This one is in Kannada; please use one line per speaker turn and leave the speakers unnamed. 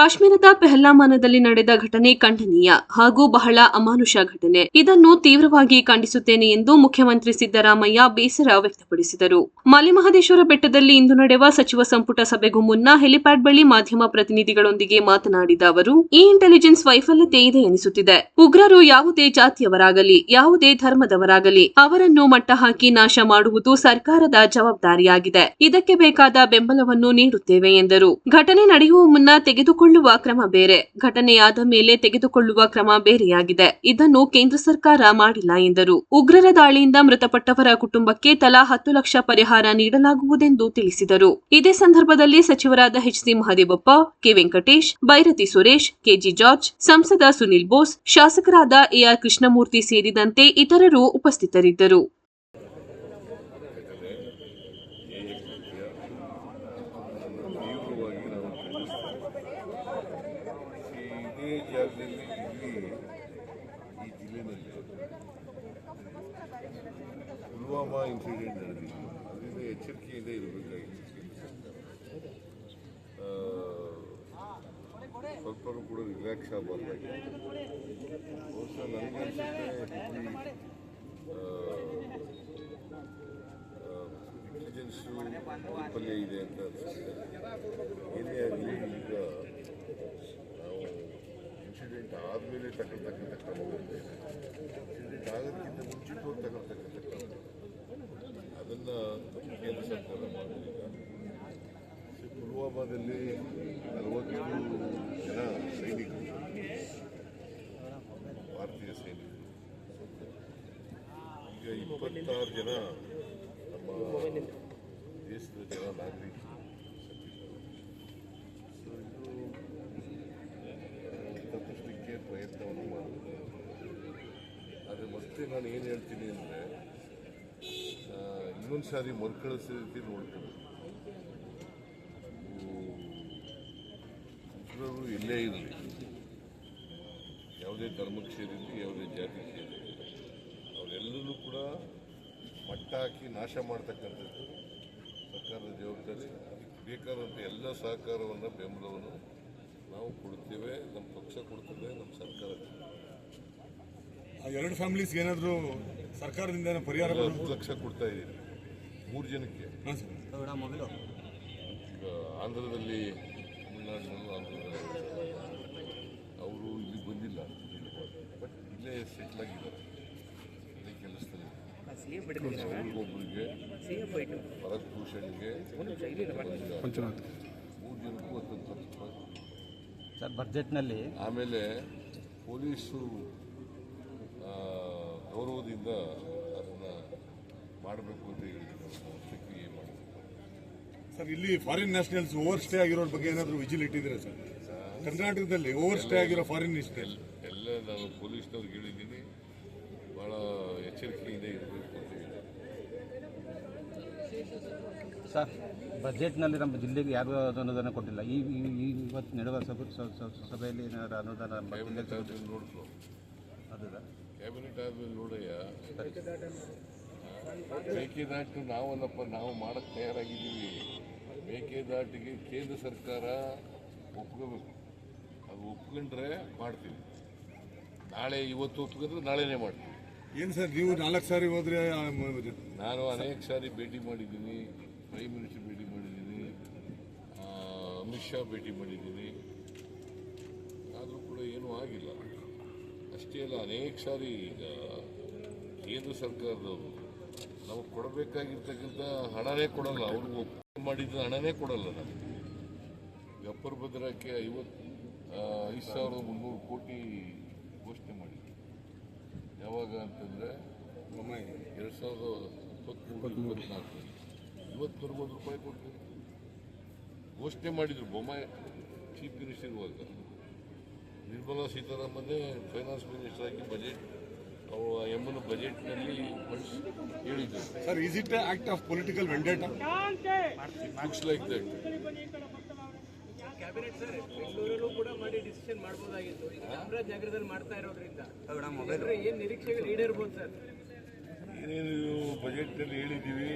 ಕಾಶ್ಮೀರದ ಪೆಹಲ್ಲಾಮಾನದಲ್ಲಿ ನಡೆದ ಘಟನೆ ಖಂಡನೀಯ ಹಾಗೂ ಬಹಳ ಅಮಾನುಷ ಘಟನೆ. ಇದನ್ನು ತೀವ್ರವಾಗಿ ಖಂಡಿಸುತ್ತೇನೆ ಎಂದು ಮುಖ್ಯಮಂತ್ರಿ ಸಿದ್ದರಾಮಯ್ಯ ಬೇಸರ ವ್ಯಕ್ತಪಡಿಸಿದರು. ಮಲೆಮಹದೇಶ್ವರ ಬೆಟ್ಟದಲ್ಲಿ ಇಂದು ನಡೆಯುವ ಸಚಿವ ಸಂಪುಟ ಸಭೆಗೂ ಮುನ್ನ ಹೆಲಿಪ್ಯಾಡ್ ಬಳಿ ಮಾಧ್ಯಮ ಪ್ರತಿನಿಧಿಗಳೊಂದಿಗೆ ಮಾತನಾಡಿದ ಅವರು, ಈ ಇಂಟೆಲಿಜೆನ್ಸ್ ವೈಫಲ್ಯತೆ ಇದೆ ಎನಿಸುತ್ತಿದೆ. ಉಗ್ರರು ಯಾವುದೇ ಜಾತಿಯವರಾಗಲಿ, ಯಾವುದೇ ಧರ್ಮದವರಾಗಲಿ ಅವರನ್ನು ಮಟ್ಟ ಹಾಕಿ ನಾಶ ಮಾಡುವುದು ಸರ್ಕಾರದ ಜವಾಬ್ದಾರಿಯಾಗಿದೆ. ಇದಕ್ಕೆ ಬೇಕಾದ ಬೆಂಬಲವನ್ನು ನೀಡುತ್ತೇವೆ ಎಂದರು. ಘಟನೆ ನಡೆಯುವ ಮುನ್ನ ತೆಗೆದುಕೊಳ್ಳುವ ಕ್ರಮ ಬೇರೆ. ಘಟನೆಯಾದ ಮೇಲೆ ತೆಗೆದುಕೊಳ್ಳುವ ಕ್ರಮ ಬೇರೆಯಾಗಿದೆ. ಇದನ್ನು ಕೇಂದ್ರ ಸರ್ಕಾರ ಮಾಡಿಲ್ಲ ಎಂದರು. ಉಗ್ರರ ದಾಳಿಯಿಂದ ಮೃತಪಟ್ಟವರ ಕುಟುಂಬಕ್ಕೆ ತಲಾ ಹತ್ತು ಲಕ್ಷ ಪರಿಹಾರ ನೀಡಲಾಗುವುದೆಂದು ತಿಳಿಸಿದರು. ಇದೇ ಸಂದರ್ಭದಲ್ಲಿ ಸಚಿವರಾದ H C Mahadevappa, K Venkatesh, Byrathi Suresh, K G George, ಸಂಸದ ಸುನಿಲ್ ಬೋಸ್, ಶಾಸಕರಾದ ಎಆರ್ ಕೃಷ್ಣಮೂರ್ತಿ ಸೇರಿದಂತೆ ಇತರರು ಉಪಸ್ಥಿತರಿದ್ದರು
ತೀವ್ರವಾಗಿ ನಾವು ಖಂಡಿಸ್ತೇವೆ ಇದೇ ಜಾಗದಲ್ಲಿ ಇಲ್ಲಿ ಈ ಜಿಲ್ಲೆನಲ್ಲಿ ಪುಲ್ವಾಮಾ ಇನ್ಸಿಡೆಂಟ್ ನಡೆದಿತ್ತು ಅದರಿಂದ ಎಚ್ಚರಿಕೆಯಿಂದ ಇರಬೇಕಾಗಿತ್ತು ಆ, ಸ್ವಲ್ಪನೂ ಕೂಡ ರಿಲ್ಯಾಕ್ಸ್ ಆಗಬಾರ್ದಾಗಿದೆ ಬಹುಶಃ ನನಗನ್ಸುತ್ತೆ ಇಂಟೆಲಿಜೆನ್ಸು ಪಲ್ಯ ಇದೆ ಅಂತ ಅನಿಸುತ್ತೆ ಏನೇ ಆಗಲಿ ಈಗ ನಾವು ಇನ್ಸಿಡೆಂಟ್ ಆದಮೇಲೆ ತಗೊಳ್ತಕ್ಕಂಥ ಇನ್ಸಿಡೆಂಟ್ ಆಗೋದಕ್ಕಿಂತ ಮುಂಚಿತವಾಗಿ ತಗೊಳ್ತಕ್ಕಂಥ ಕ್ರಮ ಅದನ್ನು ಕೇಂದ್ರ ಸರ್ಕಾರ ಮಾಡಲಿಲ್ಲ ಪುಲ್ವಾಮಾದಲ್ಲಿ ನಲವತ್ತು ಜನ ಸೈನಿಕರು ಭಾರತೀಯ ಸೈನಿಕರು ಈಗ ಇಪ್ಪತ್ತಾರು ಜನ ನಮ್ಮ ದೇಶದ ಜನ ನಾಗರಿಕರು ಸೊ ಇದು ಆ, ತಪ್ಪಿಸಲಿಕ್ಕೆ ಪ್ರಯತ್ನವನ್ನು ಮಾಡಿದೆ ಆದರೆ ಮತ್ತೆ ನಾನು ಏನು ಹೇಳ್ತೀನಿ ಅಂದರೆ ಇನ್ನೊಂದು ಸಾರಿ ಮರುಕಳಿಸೋ ರೀತಿ ನೋಡ್ತೀನಿ. ಉಗ್ರರು ಎಲ್ಲೇ ಇರಲಿ. ಯಾವುದೇ ಧರ್ಮಕ್ಕೆ ಸೇರಿರಲಿ, ಯಾವುದೇ ಜಾತಿ ಸೇರಿರಲಿ. ಅವರೆಲ್ಲರೂ ಕೂಡ ಮಟ್ಟ ಹಾಕಿ ನಾಶ ಮಾಡ್ತಕ್ಕಂಥದ್ದು ಸರ್ಕಾರದ ಜವಾಬ್ದಾರಿ. ಅದಕ್ಕೆ ಬೇಕಾದಂಥ ಎಲ್ಲ ಸಹಕಾರವನ್ನು ಬೆಂಬಲವನ್ನು ನಾವು ಕೊಡ್ತೇವೆ, ನಮ್ಮ ಪಕ್ಷ ಕೊಡ್ತದೆ, ನಮ್ಮ ಸರ್ಕಾರ.
ಆ ಎರಡು ಫ್ಯಾಮಿಲೀಸ್ ಏನಾದರೂ ಸರ್ಕಾರದಿಂದ ಏನೋ ಪರಿಹಾರ
ಲಕ್ಷ ಕೊಡ್ತಾ ಇದ್ದೀವಿ. ಮೂರು ಜನಕ್ಕೆ.
ಹಾಂ ಸರ್.
ಈಗ ಆಂಧ್ರದಲ್ಲಿ ತಮಿಳುನಾಡಿನಲ್ಲೂ ಆಂಧ್ರದಲ್ಲಿ ಅವರು ಇಲ್ಲಿ ಬಂದಿಲ್ಲ. ಬಟ್ ಇಲ್ಲೇ ಸೆಟ್ಲ್ ಆಗಿದ್ದಾರೆ. ಇಲ್ಲೇ ಕೆಲಸದಲ್ಲಿ. ಒಬ್ಬರಿಗೆ ಭರತ್ ಭೂಷಣ್ಗೆ ಮೂರು ಜನಕ್ಕೂ ಹತ್ತತ್ತು ಲಕ್ಷ ರೂಪಾಯಿ.
ಸರ್ ಬಜೆಟ್ನಲ್ಲಿ
ಆಮೇಲೆ ಪೊಲೀಸು ಗೌರವದಿಂದ ಅದನ್ನು ಮಾಡಬೇಕು ಅಂತ ಹೇಳಿದ್ರು. ಪ್ರಕ್ರಿಯೆ ಮಾಡಬೇಕು
ಸರ್ ಇಲ್ಲಿ ಫಾರಿನ್ ನ್ಯಾಷನಲ್ಸ್ ಓವರ್ ಸ್ಟೇ ಆಗಿರೋ ಬಗ್ಗೆ ಏನಾದರೂ ವಿಜಿಲ್ ಇಟ್ಟಿದ್ರೆ ಸರ್? ಕರ್ನಾಟಕದಲ್ಲಿ ಓವರ್ ಸ್ಟೇ ಆಗಿರೋ ಫಾರಿನ್ ನ್ಯಾಷನಲ್
ಎಲ್ಲ ನಾನು ಪೊಲೀಸ್ನವ್ರಿಗೆ ಹೇಳಿದ್ದೀನಿ. ಭಾಳ ಎಚ್ಚರಿಕೆಯಿಂದ ಇರಬೇಕು ಅಂತ ಹೇಳಿ
ಸರ್ ಬಜೆಟ್ನಲ್ಲಿ ನಮ್ಮ ಜಿಲ್ಲೆಗೆ ಯಾರು ಅನುದಾನ ಕೊಟ್ಟಿಲ್ಲ. ಈ ಇವತ್ತು ನಡೆಯುವ ಸಭೆ ಸಭೆಯಲ್ಲಿ ಏನಾದರೂ ಅನುದಾನ ನೋಡ್ಕೊ ಜಿಲ್ಲೆಗೆ
ಕ್ಯಾಬಿನೆಟ್ ಆದ್ಮೇಲೆ ನೋಡಯ್ಯ ಮೇಕೆದಾಟು ನಾವಲ್ಲಪ್ಪ ನಾವು ಮಾಡಕ್ಕೆ ತಯಾರಾಗಿದ್ದೀವಿ. ಮೇಕೆದಾಟಿಗೆ ಕೇಂದ್ರ ಸರ್ಕಾರ ಒಪ್ಕೋಬೇಕು. ಅದು ಒಪ್ಕೊಂಡ್ರೆ ಮಾಡ್ತೀವಿ. ನಾಳೆ ಇವತ್ತು ಒಪ್ಕೊಂಡ್ರೆ ನಾಳೆನೇ ಮಾಡ್ತೀವಿ.
ಏನು ಸರ್ ನೀವು ನಾಲ್ಕು ಸಾರಿ ಹೋದ್ರೆ
ನಾನು ಅನೇಕ ಸಾರಿ ಭೇಟಿ ಮಾಡಿದ್ದೀನಿ. ಪ್ರೈಮ್ ಮಿನಿಸ್ಟರ್ ಭೇಟಿ ಮಾಡಿದ್ದೀನಿ. ಅಮಿತ್ ಶಾ ಭೇಟಿ ಮಾಡಿದ್ದೀನಿ. ಆದರೂ ಕೂಡ ಏನೂ ಆಗಿಲ್ಲ. ಅಷ್ಟೇ ಅಲ್ಲ, ಅನೇಕ ಸಾರಿ ಈಗ ಕೇಂದ್ರ ಸರ್ಕಾರದವರು ನಮಗೆ ಕೊಡಬೇಕಾಗಿರ್ತಕ್ಕಂಥ ಹಣನೇ ಕೊಡಲ್ಲ. ಅವ್ರಿಗೆ ಒಪ್ಪಿಗೆ ಮಾಡಿದ ಹಣನೇ ಕೊಡಲ್ಲ ನಮಗೆ. ಈಗ ಅಪ್ಪರ್ ಭದ್ರಕ್ಕೆ ಐವತ್ತು ಐದು ಸಾವಿರದ ಮುನ್ನೂರು ಕೋಟಿ ಘೋಷಣೆ ಮಾಡಿದ್ರು. ಯಾವಾಗ ಅಂತಂದರೆ ಎರಡು ಸಾವಿರದ ಇಪ್ಪತ್ತ್ಮೂರು ಇಪ್ಪತ್ನಾಲ್ಕು ಇವತ್ತು ಒಂದು ರೂಪಾಯಿ ಕೊಟ್ಟಿಲ್ಲ ಘೋಷಣೆ ಮಾಡಿದರು. ಬೊಮ್ಮಾಯಿ, ಚೀಫ್ ಮಿನಿಸ್ಟರ್ ಇರುವಾಗ. ನಿರ್ಮಲಾ ಸೀತಾರಾಮನ್ನೇ ಫೈನಾನ್ಸ್ ಮಿನಿಸ್ಟರ್ ಆಗಿ ಬಜೆಟ್ ಅವರು ಎಮ್ಮನ ಬಜೆಟ್ನಲ್ಲಿ ಹೇಳಿದ್ರು.
Sir is it act of political vendetta
looks like that
cabinet sir ಬೆಂಗಳೂರಲ್ಲೂ ಕೂಡ ಮಾಡಿ ಡಿಸಿಷನ್ ಮಾಡ್ಬೋದಾಗಿತ್ತು. ಈಗ ಚಾಮರಾಜನಗರದಲ್ಲಿ ಮಾಡ್ತಾ ಇರೋದ್ರಿಂದ. ಏನು ಏನ್ ನಿರೀಕ್ಷೆಗಳು ಈಡೇರ್ಬೋದು ಸರ್
ಏನೇನು ಬಜೆಟ್ನಲ್ಲಿ ಹೇಳಿದ್ದೀವಿ